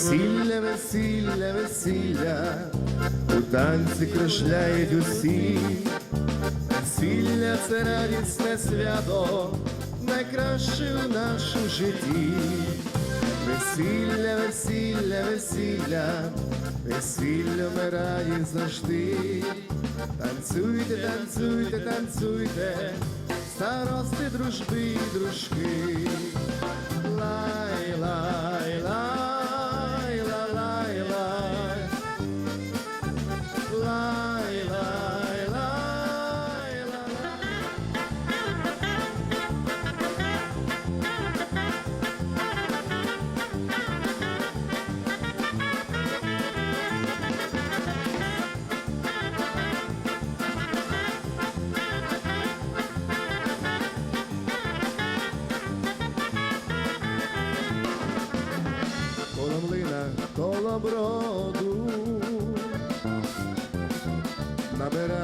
Весілля, весілля, весілля, у танці кружляють усі. Весілля це радісне свято, найкраще у нашому житті. Весілля, весілля, весілля, весілля ми раді завжди. Танцюйте, танцюйте, танцюйте, старости, дружби дружки.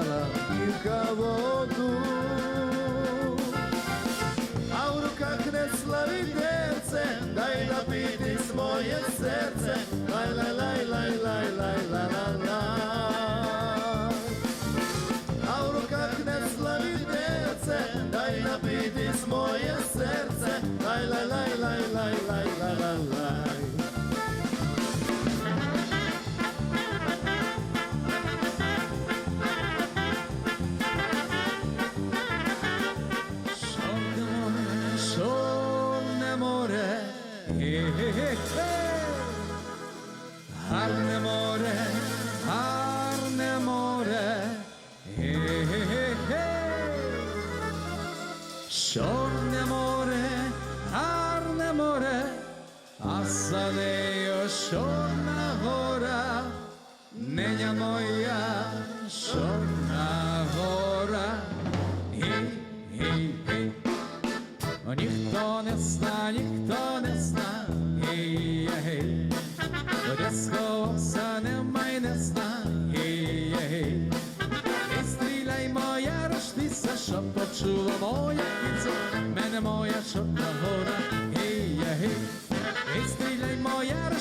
Набирала дівка воду, а в руках несла відерце, дай напитись моє серце, лай за нею чорна гора, неня моя чорна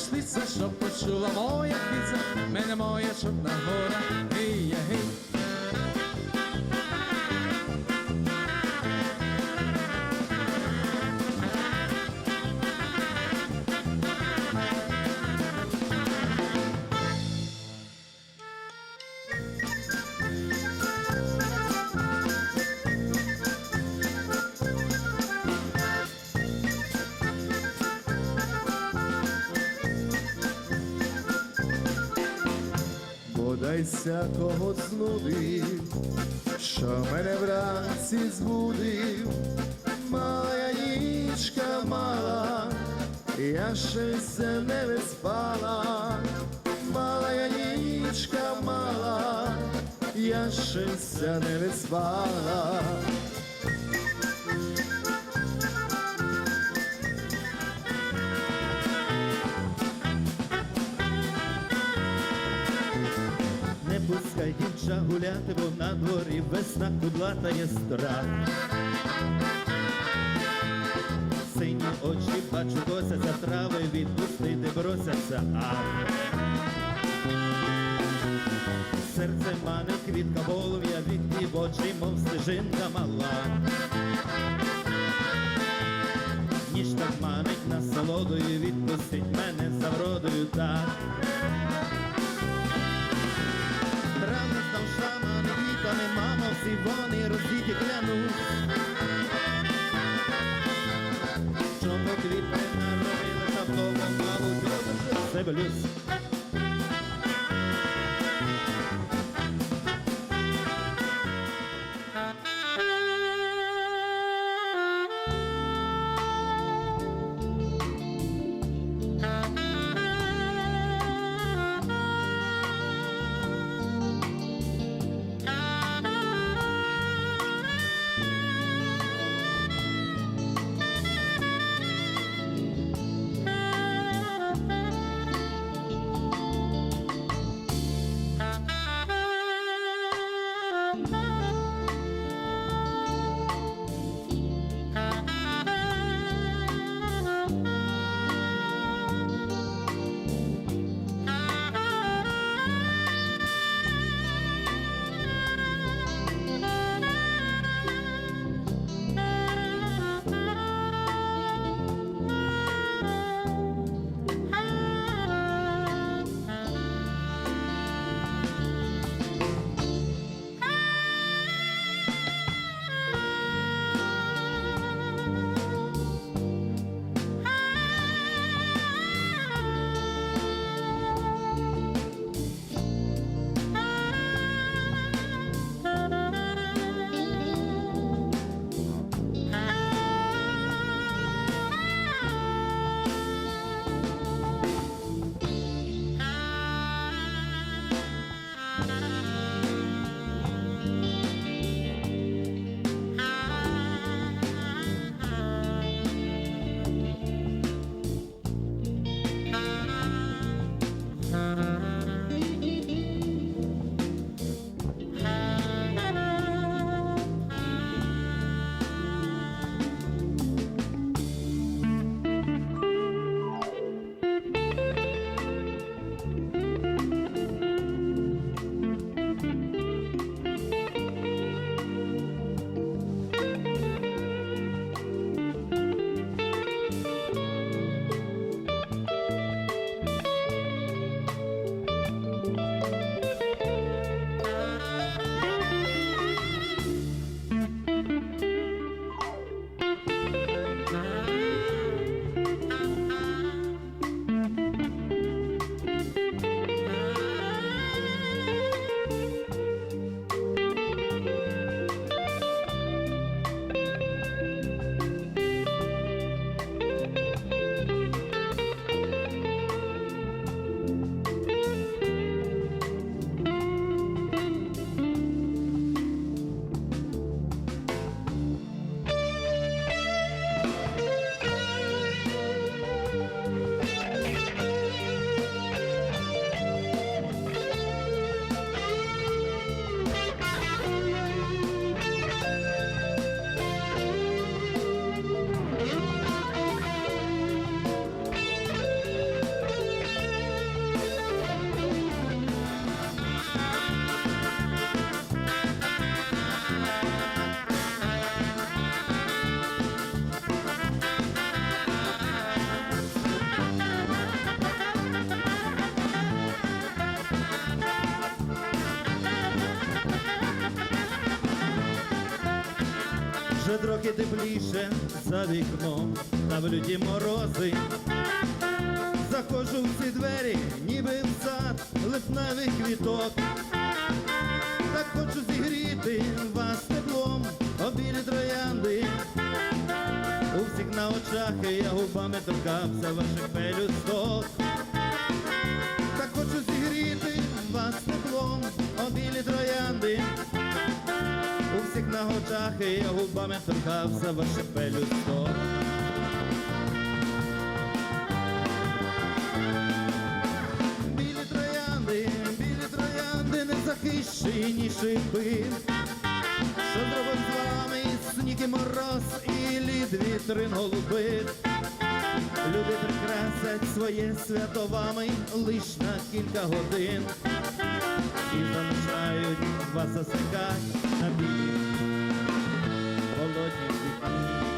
Шлиця, що почула моя піца, мене моя чорна гора, гей я гей. Бодайся кого знудив, що мене вранці збудив, моя нічка мала, я ще все не виспала, моя нічка мала, я ще все не виспала. Пускай гуляти, бо на дворі весна кудлата є страх. Сині очі бачу дося за трави, відпустити бросяться, ах. Серце мане квітка полум'я, від очі, мов стежинка мала. Ніж так манить насолодою, відпустить мене за вродою так. всі вони роздіти глянуть Чому клянуть, що поквітне наробила шаблона, мабуть, себе люсь. Вже трохи тепліше за вікном, на люті морози. Заходжу в ці двері, ніби в сад липневих квіток. Так хочу зігріти вас теплом, обілі троянди. У всіх на очах я губами торкався ваших пелюсток. На очах я губами торкався ваших пелюсток. Білі троянди, білі троянди, незахищені шипи. Що зробив з вами сніг і мороз і лід вітрин голуби? Люди прикрасять своє свято вами лиш на кілька годин і залишають вас засикать на білі Lord, you become